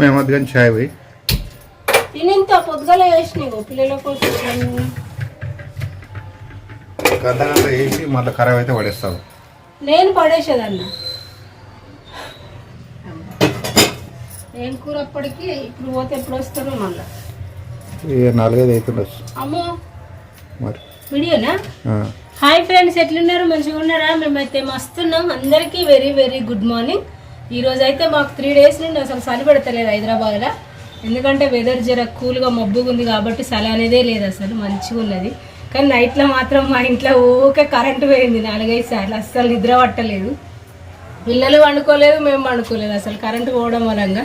మేము మధ్యాహ్నం చాయ్ పోయి. తినింత పొద్దుగల వేసినావు పిల్లల కోసం గంట గంట వేసి మళ్ళీ ఖరాబ్ అయితే పడేస్తావు. నేను పడేసేదన్న. నేను కూర అప్పటికి? ఇప్పుడు పోతే ఎప్పుడు వస్తారో మళ్ళా? నాలుగైదు అవుతుండొచ్చు అమ్మో! మరి. వీడియోనా. హాయ్ ఫ్రెండ్స్ ఎట్లున్నారు? మంచిగా ఉన్నారా? మేమైతే మస్తున్నాం. అందరికీ వెరీ వెరీ గుడ్ మార్నింగ్. ఈరోజు అయితే మాకు త్రీ డేస్ నుండి అసలు చలి పెడతలేదు హైదరాబాద్లో. ఎందుకంటే వెదర్ జర కూల్గా మబ్బుగా ఉంది కాబట్టి చలి అనేదే లేదు అసలు మంచిగా ఉన్నది. కానీ నైట్లో మాత్రం మా ఇంట్లో ఊకే కరెంటు పోయింది నాలుగైదు సార్లు అస్సలు నిద్ర పట్టలేదు. పిల్లలు వండుకోలేదు మేము వండుకోలేదు అసలు కరెంటు పోవడం వలంగా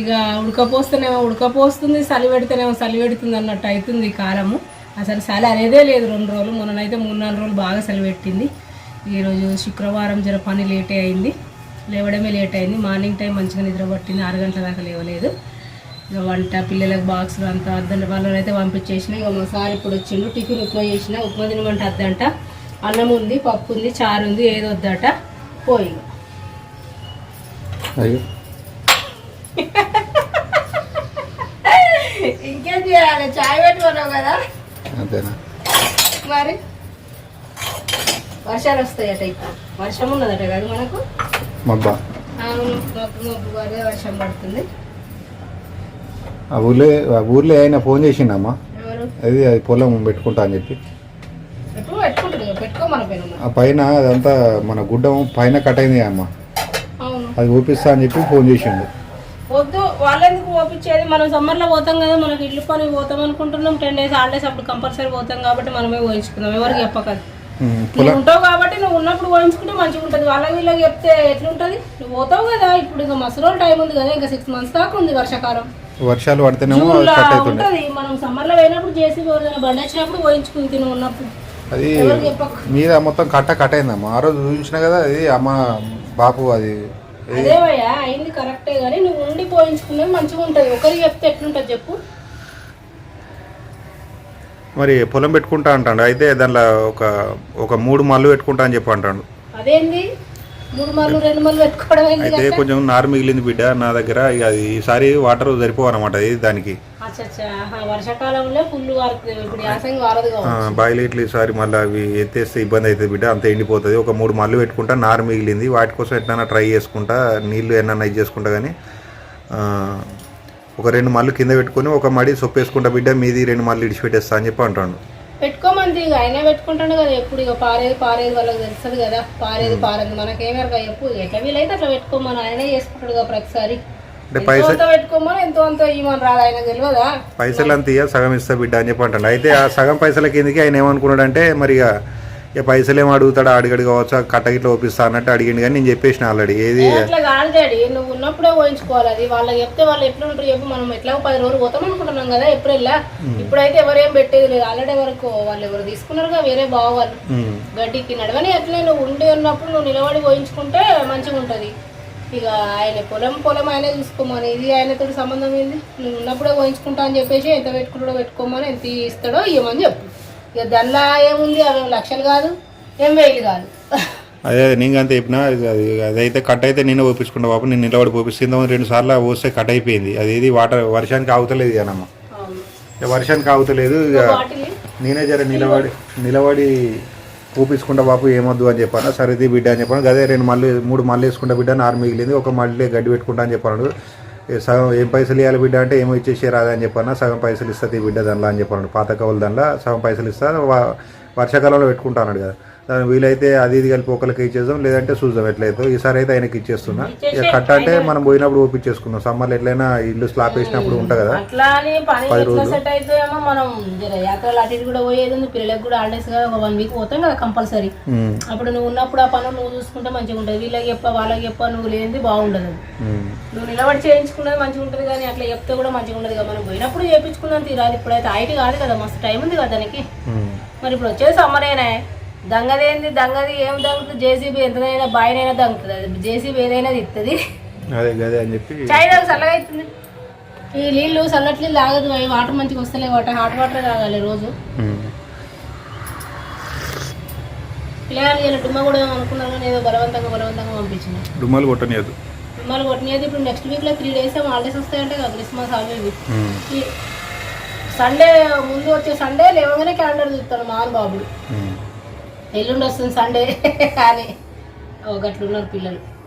ఇక ఉడకపోస్తేనేమో ఉడకపోస్తుంది చలి పెడితేనేమో చలి పెడుతుంది అన్నట్టు అవుతుంది ఈ కాలము. అసలు చలి అనేదే లేదు రెండు రోజులు మొన్ననైతే మూడు నాలుగు రోజులు బాగా చలి పెట్టింది. ఈరోజు శుక్రవారం జర పని లేటే అయింది. లేవడమే లేట్ అయింది. మార్నింగ్ టైం మంచిగా నిద్ర పట్టింది. ఆరు గంటల దాకా లేవలేదు. ఇక వంట పిల్లలకు బాక్సులు అంతా అద్దంట వాళ్ళని అయితే పంపించేసిన. ఇక మా సార్ ఇప్పుడు వచ్చిండు. టిఫిన్ ఉప్మా చేసిన. ఉప్మా తినమంటే అద్దంట. అన్నం ఉంది పప్పు ఉంది చారు ఉంది ఏదో వద్దట. పోయి ఇంకేం. చేయాలి? చాయ్ పెట్టుకున్నావు కదా? మరి? వర్షాలు వస్తాయట ఇప్పుడు. వర్షం ఉన్నదట కదా మనకు? మబ్బా. అవును మబ్బు మబ్బు పడే వర్షం పడుతుంది. ఆ ఊర్లో ఆ ఊర్లో అయినా ఫోన్ చేసిండమ్మా. ఎవరు? అది అది పొలం పెట్టుకుంటా అని చెప్పి. ఎప్పుడు పెట్టుకుంటుంది కదా పెట్టుకోమని పోయినా ఆ పైన అదంతా మన గుడ్డం పైన కట్ అయింది అమ్మ. అవును. అది ఊపిస్తా అని చెప్పి ఫోన్ చేసిండు. వద్దు వాళ్ళెందుకు ఓపించేది మనం సమ్మర్లో పోతాం కదా మనకి ఇల్లు పని పోతాం అనుకుంటున్నాం. టెన్ డేస్ హాలిడేస్ అప్పుడు కంపల్సరీ పోతాం కాబట్టి మనమే పోయించుకుందాం. ఎవరికి చెప్పకదు నువ్వు ఉంటావు కాబట్టి నువ్వు ఉన్నప్పుడు పోయించుకుంటే మంచిగా ఉంటుంది. వాళ్ళకి వీళ్ళకి చెప్తే ఎట్లుంటుంది? నువ్వు పోతావు కదా. ఇప్పుడు ఇంకా మస్తు రోజులు టైం ఉంది కదా. ఇంకా సిక్స్ మంత్స్ దాకా ఉంది వర్షాకాలం. వర్షాలు పడితేనేమో ఉంటది. మనం సమ్మర్లో పోయినప్పుడు చేసి బండి వచ్చినప్పుడు పోయించుకుంది నువ్వు ఉన్నప్పుడు. అది మీద మొత్తం కట్ట కట్ అయిందమ్మా ఆ రోజు చూపించిన కదా అది అమ్మ బాపు అది. అదేవయ్యా అయింది కరెక్టే కానీ నువ్వు ఉండి పోయించుకున్నది మంచిగా ఉంటుంది. ఒకరికి చెప్తే ఎట్లుంటుంది చెప్పు. మరి పొలం పెట్టుకుంటా అంటాడు. అయితే దానిలో ఒక ఒక మూడు మళ్ళు పెట్టుకుంటా అని చెప్పి అంటాడు. అదేంది? మూడు మళ్ళు రెండు మళ్ళు పెట్టుకోవడం ఏంది అయితే కొంచెం నారు మిగిలింది బిడ్డ నా దగ్గర. ఇక అది ఈసారి వాటర్ సరిపోవన్నమాట ఇది దానికి. వర్షాకాలంలో ఫుల్ కావచ్చు బాయిలు ఇట్లా ఈసారి మళ్ళీ అవి ఎత్తేస్తే ఇబ్బంది అవుతుంది బిడ్డ. అంత ఎండిపోతుంది. ఒక మూడు మళ్ళు పెట్టుకుంటా నారు మిగిలింది. వాటి కోసం ఎట్లైనా ట్రై చేసుకుంటా. నీళ్ళు ఎన్నైనా ఇది చేసుకుంటా కానీ ఒక రెండు మళ్ళు కింద పెట్టుకొని ఒక మడి సొప్పేసుకుంటా బిడ్డ మీది రెండు మళ్ళు ఇడిచిపెట్టేస్తా అని చెప్పి అంటాడు. పెట్టుకోమంది ఇక అయినా పెట్టుకుంటాడు కదా ఎప్పుడు ఇక పారేది పారేది వాళ్ళకి తెలుస్తుంది కదా పారేది పారేది మనకేమేరగా చెప్పు ఎట్లా వీలైతే అట్లా పెట్టుకోమని ఆయనే చేసుకుంటాడు కదా ప్రతిసారి. అంటే పైసలు అంత పెట్టుకోమని ఎంతో అంత ఇవ్వమని రాదు ఆయన తెలియదా? పైసలు అంత ఇయ్య సగం ఇస్తా బిడ్డ అని చెప్పి అంటాడు. అయితే ఆ సగం పైసల కిందకి ఆయన ఏమనుకున్నాడంటే మరి ఇక ఇక పైసలు ఏమో అడుగుతాడు అడిగడు కావచ్చు కట్ట గిట్ల ఒప్పిస్తా అన్నట్టు అడిగిండు కానీ నేను చెప్పేసిన ఆల్రెడీ. ఏది? అట్లా కాదు డాడీ నువ్వు ఉన్నప్పుడే పోయించుకోవాలి. అది వాళ్ళకి చెప్తే వాళ్ళు ఎట్లా ఉంటారు చెప్పు మనం ఎట్లా పది రోజులు పోతాం అనుకుంటున్నాం కదా ఏప్రిల్ ఇప్పుడైతే ఎవరేం పెట్టేది లేదు. ఆల్రెడీ వరకు వాళ్ళు ఎవరు తీసుకున్నారుగా వేరే ఉమ్, గడ్డికి నడవని అట్లే నువ్వు ఉండి ఉన్నప్పుడు నువ్వు నిలబడి పోయించుకుంటే మంచిగా ఉంటుంది. ఇక ఆయన పొలం పొలం ఆయనే చూసుకోమని. ఇది ఆయనతో సంబంధం ఏంది? నువ్వు ఉన్నప్పుడే పోయించుకుంటా అని చెప్పేసి ఎంత పెట్టుకుంటాడో పెట్టుకోమని ఎంత ఇస్తాడో ఇవ్వమని చెప్పు. ఇక దానిలో ఏముంది? అవి లక్షలు కాదు ఏం వేలు కాదు. అదే నేను అంతే చెప్పిన అది అది- అదైతే కట్ అయితే నేనే ఒప్పించుకుంటా బాబు నేను నిలబడి పోపిస్తుందాం రెండు సార్లు పోస్తే కట్ అయిపోయింది. అది ఏది వాటర్ వర్షానికి ఆగుతలేదు ఇక వర్షానికి ఆగుతలేదు ఇక నేనే జర నిలబడి నిలబడి ఊపించుకుంటా బాపు ఏమొద్దు అని చెప్పాను. సరేది బిడ్డ అని చెప్పాను. అదే రెండు మళ్ళీ మూడు మళ్ళీ వేసుకుంటా బిడ్డ నారు మిగిలింది. ఒక మళ్ళీ గడ్డి పెట్టుకుంటా అని చెప్పాను. సగం ఏం పైసలు ఇవ్వాలి బిడ్డ అంటే ఏమో ఇచ్చేసి రాదా అని చెప్పాను సగం పైసలు ఇస్తుంది బిడ్డ దానిలా అని చెప్పాను పాత కవులు దానిలో సగం పైసలు ఇస్తా వర్షాకాలంలో పెట్టుకుంటా అన్నాడు కదా. దాని వీలైతే అది ఇది కలిపి ఒకరికి ఇచ్చేద్దాం లేదంటే చూద్దాం ఎట్లయితే. ఈసారి అయితే ఆయనకి ఇచ్చేస్తున్నా. ఇక కట్ట అంటే మనం పోయినప్పుడు ఒప్పించేసుకుందాం సమ్మర్లో ఎట్లయినా ఇల్లు స్లాప్ వేసినప్పుడు ఉంటుంది కదా. పని ఎట్లా సెట్ అయితే మనం యాత్రలు అటు కూడా పోయేది ఉంది పిల్లలకు కూడా హాలిడేస్ కదా ఒక వన్ వీక్ పోతాం కదా కంపల్సరీ. అప్పుడు నువ్వు ఉన్నప్పుడు ఆ పనులు నువ్వు చూసుకుంటే మంచిగా ఉంటుంది. వీళ్ళకి చెప్ప వాళ్ళకి చెప్ప నువ్వు లేనిది బాగుండదు. నువ్వు నిలబడి చేయించుకున్నది మంచిగా ఉంటుంది కానీ అట్లా చెప్తే కూడా మంచిగా ఉండదు కదా. మనం పోయినప్పుడు చేయించుకున్నాం తీరాలి. ఇప్పుడైతే ఐటీ కాదు కదా మస్తు టైం ఉంది కదా దానికి. మరి ఇప్పుడు వచ్చేది సమ్మరేనా దంగదేంది దంగది ఏం దంగుతుంది జేసీబీ ఎంతనైనా బాయినైనా దంగుతుంది. అది జేసీబీ ఏదైనా తిస్తుంది అదే గదే అని చెప్పి తాగు చల్లగా అవుతుంది ఈ నీళ్ళు చల్లటి నీళ్ళు తాగదు అవి వాటర్ మంచిగా వస్తలేవు వాటర్ హాట్ వాటర్ తాగాలి రోజు. పిల్లగాళ్ళు ఇలా డుమ్మ కూడా అనుకున్నారు కానీ ఏదో బలవంతంగా బలవంతంగా పంపించిన డుమ్మలు కొట్టనియద్దు సినిమాలు కొట్టినది ఇప్పుడు నెక్స్ట్ వీక్లో త్రీ డేస్ ఏమో హాలిడేస్ వస్తాయంటే కదా క్రిస్మస్ ఈ సండే ముందు వచ్చే సండే లేవగానే క్యాలెండర్ చూస్తాడు మాను బాబుడు. ఎల్లుండి వస్తుంది సండే అని. ఒకట్లున్నారు పిల్లలు.